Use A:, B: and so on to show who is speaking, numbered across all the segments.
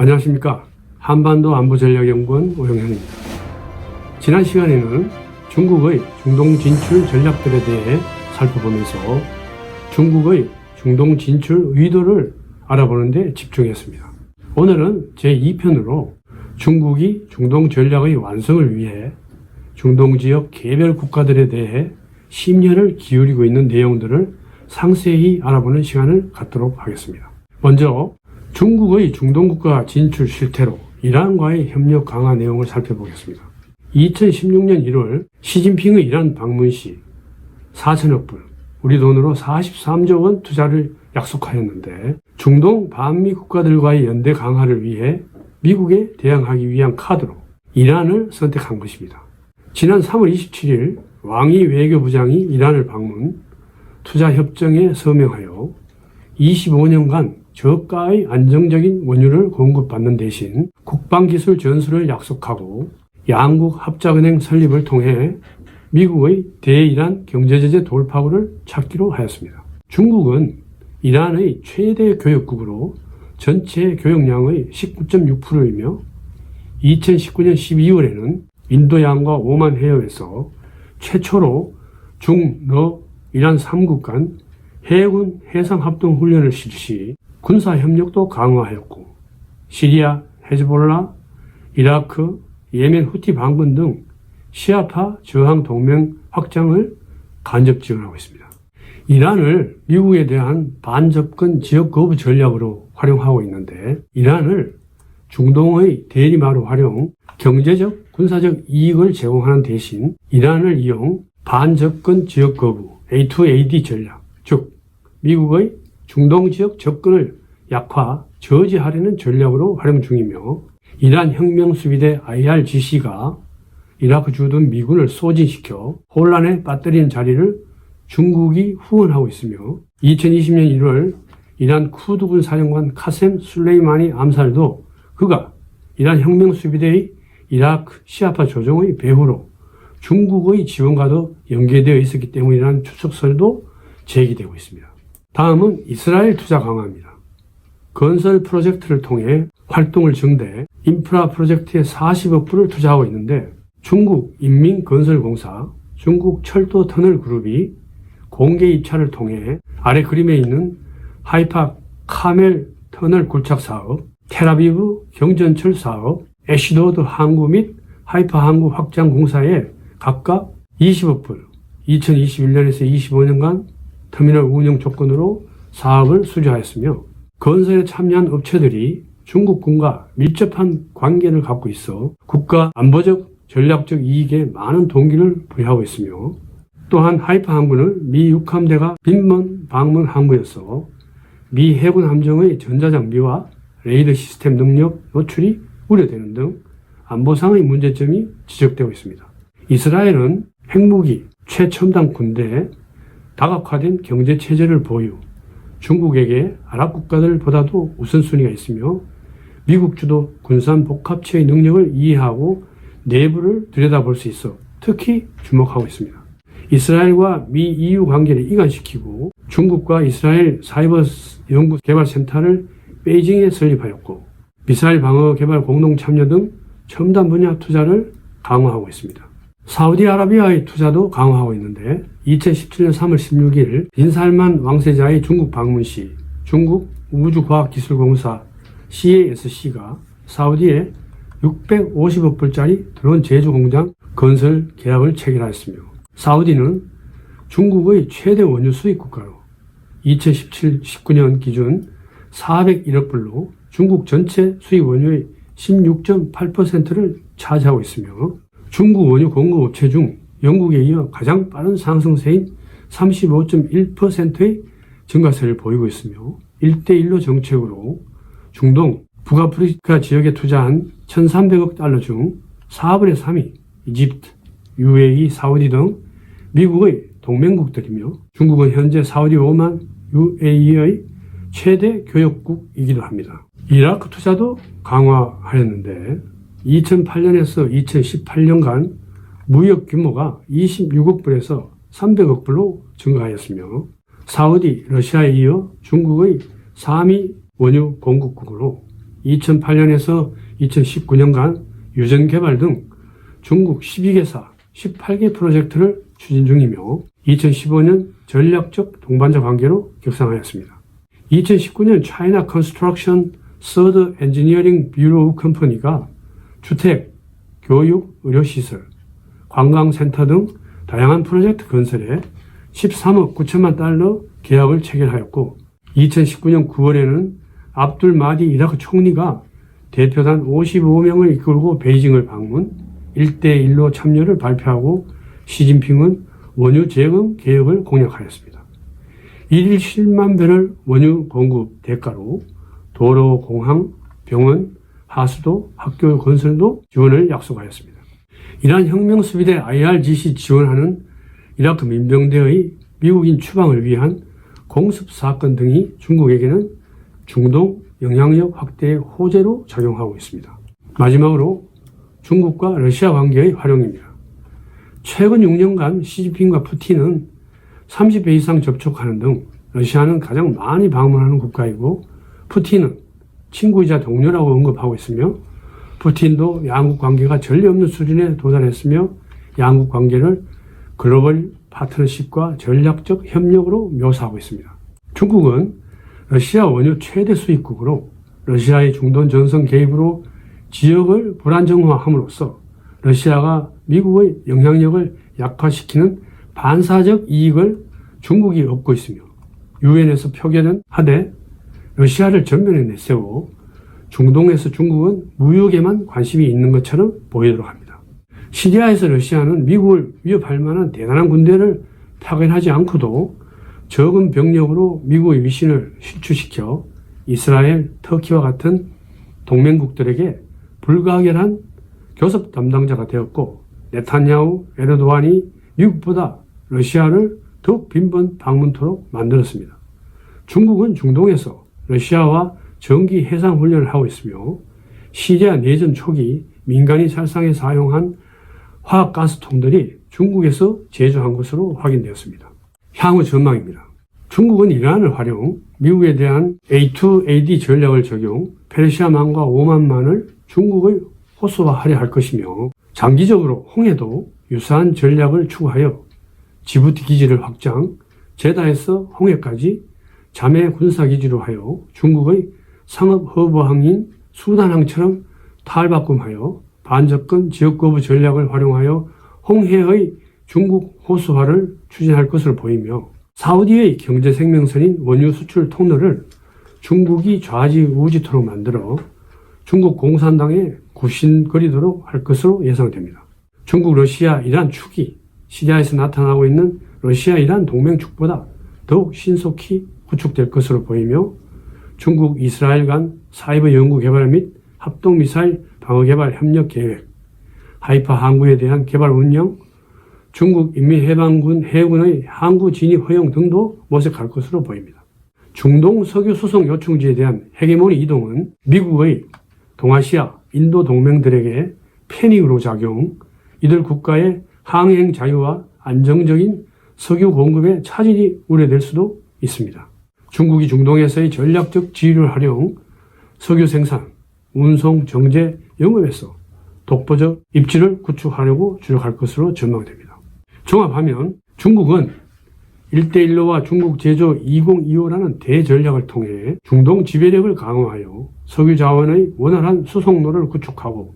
A: 안녕하십니까. 한반도 안보전략연구원 오영현입니다. 지난 시간에는 중국의 중동 진출 전략들에 대해 살펴보면서 중국의 중동 진출 의도를 알아보는 데 집중했습니다. 오늘은 제2편으로 중국이 중동 전략의 완성을 위해 중동 지역 개별 국가들에 대해 심려를 기울이고 있는 내용들을 상세히 알아보는 시간을 갖도록 하겠습니다. 먼저 중국의 중동 국가 진출 실태로 이란과의 협력 강화 내용을 살펴보겠습니다. 2016년 1월 시진핑의 이란 방문 시 4천억 불, 우리 돈으로 43조 원 투자를 약속하였는데 중동 반미 국가들과의 연대 강화를 위해 미국에 대항하기 위한 카드로 이란을 선택한 것입니다. 지난 3월 27일 왕이 외교부장이 이란을 방문, 투자 협정에 서명하여 25년간 저가의 안정적인 원유를 공급받는 대신 국방기술 전수를 약속하고 양국 합작은행 설립을 통해 미국의 대이란 경제제재 돌파구를 찾기로 하였습니다. 중국은 이란의 최대 교역국으로 전체 교역량의 19.6%이며 2019년 12월에는 인도양과 오만 해협에서 최초로 중, 러, 이란 3국 간 해군 해상합동 훈련을 실시, 군사협력도 강화하였고, 시리아, 헤즈볼라, 이라크, 예멘 후티 반군 등 시아파 저항 동맹 확장을 간접 지원하고 있습니다. 이란을 미국에 대한 반접근 지역 거부 전략으로 활용하고 있는데, 이란을 중동의 대리마로 활용, 경제적, 군사적 이익을 제공하는 대신 이란을 이용 반접근 지역 거부, A2AD 전략, 즉 미국의 중동 지역 접근을 약화, 저지하려는 전략으로 활용 중이며 이란 혁명수비대 IRGC가 이라크 주둔 미군을 소진시켜 혼란에 빠뜨리는 자리를 중국이 후원하고 있으며 2020년 1월 이란 쿠드군 사령관 카셈 술레이마니 암살도 그가 이란 혁명수비대의 이라크 시아파 조정의 배후로 중국의 지원과도 연계되어 있었기 때문이라는 추측설도 제기되고 있습니다. 다음은 이스라엘 투자 강화입니다. 건설 프로젝트를 통해 활동을 증대 인프라 프로젝트에 40억 불을 투자하고 있는데 중국 인민건설공사, 중국 철도 터널 그룹이 공개 입찰을 통해 아래 그림에 있는 하이파 카멜 터널 굴착 사업, 테라비브 경전철 사업, 애시도드 항구 및 하이파 항구 확장 공사에 각각 20억 불, 2021년에서 25년간 터미널 운영 조건으로 사업을 수주하였으며 건설에 참여한 업체들이 중국군과 밀접한 관계를 갖고 있어 국가 안보적 전략적 이익에 많은 동기를 부여하고 있으며 또한 하이파 항구는 미 육함대가 빈번 방문 항구였어 미 해군 함정의 전자장비와 레이더 시스템 능력 노출이 우려되는 등 안보상의 문제점이 지적되고 있습니다. 이스라엘은 핵무기, 최첨단 군대, 다각화된 경제 체제를 보유, 중국에게 아랍 국가들보다도 우선순위가 있으며 미국 주도 군산 복합체의 능력을 이해하고 내부를 들여다볼 수 있어 특히 주목하고 있습니다. 이스라엘과 미 EU 관계를 이관시키고 중국과 이스라엘 사이버 연구 개발센터를 베이징에 설립하였고 미사일 방어 개발 공동 참여 등 첨단 분야 투자를 강화하고 있습니다. 사우디아라비아의 투자도 강화하고 있는데 2017년 3월 16일 빈살만 왕세자의 중국 방문 시 중국 우주과학기술공사 CASC가 사우디에 650억 불짜리 드론 제조 공장 건설 계약을 체결하였으며 사우디는 중국의 최대 원유 수입 국가로 2017, 19년 기준 401억 불로 중국 전체 수입 원유의 16.8%를 차지하고 있으며 중국 원유 공급 업체 중 영국에 이어 가장 빠른 상승세인 35.1%의 증가세를 보이고 있으며 1대1로 정책으로 중동, 북아프리카 지역에 투자한 1,300억 달러 중 4분의 3이 이집트, UAE, 사우디 등 미국의 동맹국들이며 중국은 현재 사우디 오만 UAE의 최대 교역국이기도 합니다. 이라크 투자도 강화하였는데 2008년에서 2018년간 무역 규모가 26억 불에서 300억 불로 증가하였으며 사우디, 러시아에 이어 중국의 3위 원유 공급국으로 2008년에서 2019년간 유전 개발 등 중국 12개사 18개 프로젝트를 추진 중이며 2015년 전략적 동반자 관계로 격상하였습니다. 2019년 차이나 컨스트럭션 서드 엔지니어링 뷰로 컴퍼니가 주택, 교육, 의료시설, 관광센터 등 다양한 프로젝트 건설에 13억 9천만 달러 계약을 체결하였고 2019년 9월에는 압둘 마디 이라크 총리가 대표단 55명을 이끌고 베이징을 방문 1대1로 참여를 발표하고 시진핑은 원유 재검 개혁을 공약하였습니다. 1일 7만 배럴 원유 공급 대가로 도로, 공항, 병원, 하수도, 학교 건설도 지원을 약속하였습니다. 이러한 혁명 수비대 IRGC 지원하는 이라크 민병대의 미국인 추방을 위한 공습 사건 등이 중국에게는 중동 영향력 확대의 호재로 작용하고 있습니다. 마지막으로 중국과 러시아 관계의 활용입니다. 최근 6년간 시진핑과 푸틴은 30배 이상 접촉하는 등 러시아는 가장 많이 방문하는 국가이고 푸틴은 친구이자 동료라고 언급하고 있으며 푸틴도 양국 관계가 전례 없는 수준에 도달했으며 양국 관계를 글로벌 파트너십과 전략적 협력으로 묘사하고 있습니다. 중국은 러시아 원유 최대 수입국으로 러시아의 중동 전선 개입으로 지역을 불안정화함으로써 러시아가 미국의 영향력을 약화시키는 반사적 이익을 중국이 얻고 있으며 유엔에서 표결은 하되 러시아를 전면에 내세워 중동에서 중국은 무역에만 관심이 있는 것처럼 보이도록 합니다. 시리아에서 러시아는 미국을 위협할 만한 대단한 군대를 파견하지 않고도 적은 병력으로 미국의 위신을 실추시켜 이스라엘, 터키와 같은 동맹국들에게 불가결한 교섭 담당자가 되었고 네타냐후, 에르도안이 미국보다 러시아를 더욱 빈번 방문토록 만들었습니다. 중국은 중동에서 러시아와 정기 해상 훈련을 하고 있으며 시리아 내전 초기 민간이 살상에 사용한 화학가스통들이 중국에서 제조한 것으로 확인되었습니다. 향후 전망입니다. 중국은 이란을 활용, 미국에 대한 A2AD 전략을 적용, 페르시아만과 오만만을 중국의 호소화하려 할 것이며 장기적으로 홍해도 유사한 전략을 추구하여 지부티 기지를 확장, 제다에서 홍해까지 자매 군사기지로 하여 중국의 상업 허브항인 수단항처럼 탈바꿈하여 반접근 지역거부 전략을 활용하여 홍해의 중국 호수화를 추진할 것으로 보이며 사우디의 경제 생명선인 원유 수출 통로를 중국이 좌지우지토록 만들어 중국 공산당에 굽신거리도록 할 것으로 예상됩니다. 중국, 러시아, 이란 축이 시리아에서 나타나고 있는 러시아, 이란 동맹축보다 더욱 신속히 구축될 것으로 보이며 중국, 이스라엘 간 사이버 연구 개발 및 합동 미사일 방어 개발 협력 계획, 하이파 항구에 대한 개발 운영, 중국 인민해방군 해군의 항구 진입 허용 등도 모색할 것으로 보입니다. 중동 석유 수송 요충지에 대한 헤게모니 이동은 미국의 동아시아, 인도 동맹들에게 패닉으로 작용, 이들 국가의 항행 자유와 안정적인 석유 공급에 차질이 우려될 수도 있습니다. 중국이 중동에서의 전략적 지위를 활용, 석유 생산, 운송, 정제, 영업에서 독보적 입지를 구축하려고 주력할 것으로 전망됩니다. 종합하면 중국은 1대1로와 중국 제조 2025라는 대전략을 통해 중동 지배력을 강화하여 석유 자원의 원활한 수송로를 구축하고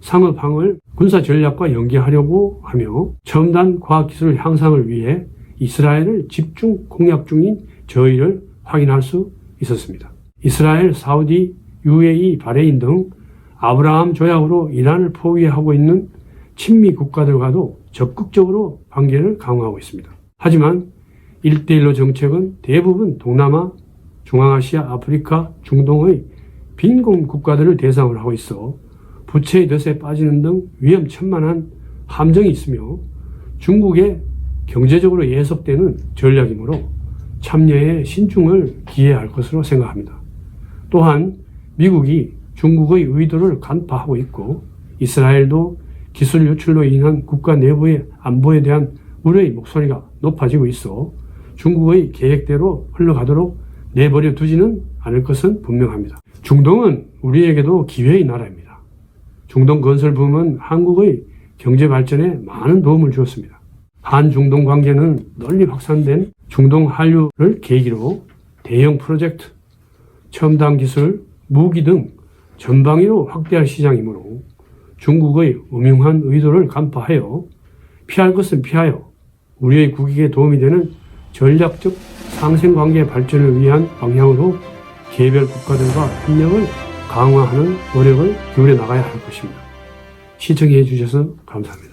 A: 상업항을 군사 전략과 연계하려고 하며 첨단 과학기술 향상을 위해 이스라엘을 집중 공략 중인 저희를 확인할 수 있었습니다. 이스라엘, 사우디, UAE, 바레인 등 아브라함 조약으로 이란을 포위하고 있는 친미 국가들과도 적극적으로 관계를 강화하고 있습니다. 하지만 1대1로 정책은 대부분 동남아, 중앙아시아, 아프리카, 중동의 빈곤 국가들을 대상으로 하고 있어 부채의 덫에 빠지는 등 위험천만한 함정이 있으며 중국의 경제적으로 예속되는 전략이므로 참여에 신중을 기해야 할 것으로 생각합니다. 또한 미국이 중국의 의도를 간파하고 있고 이스라엘도 기술 유출로 인한 국가 내부의 안보에 대한 우려의 목소리가 높아지고 있어 중국의 계획대로 흘러가도록 내버려 두지는 않을 것은 분명합니다. 중동은 우리에게도 기회의 나라입니다. 중동 건설 붐은 한국의 경제 발전에 많은 도움을 주었습니다. 한중동 관계는 널리 확산된 중동 한류를 계기로 대형 프로젝트, 첨단 기술, 무기 등 전방위로 확대할 시장이므로 중국의 음흉한 의도를 간파하여 피할 것은 피하여 우리의 국익에 도움이 되는 전략적 상생 관계 발전을 위한 방향으로 개별 국가들과 협력을 강화하는 노력을 기울여 나가야 할 것입니다. 시청해 주셔서 감사합니다.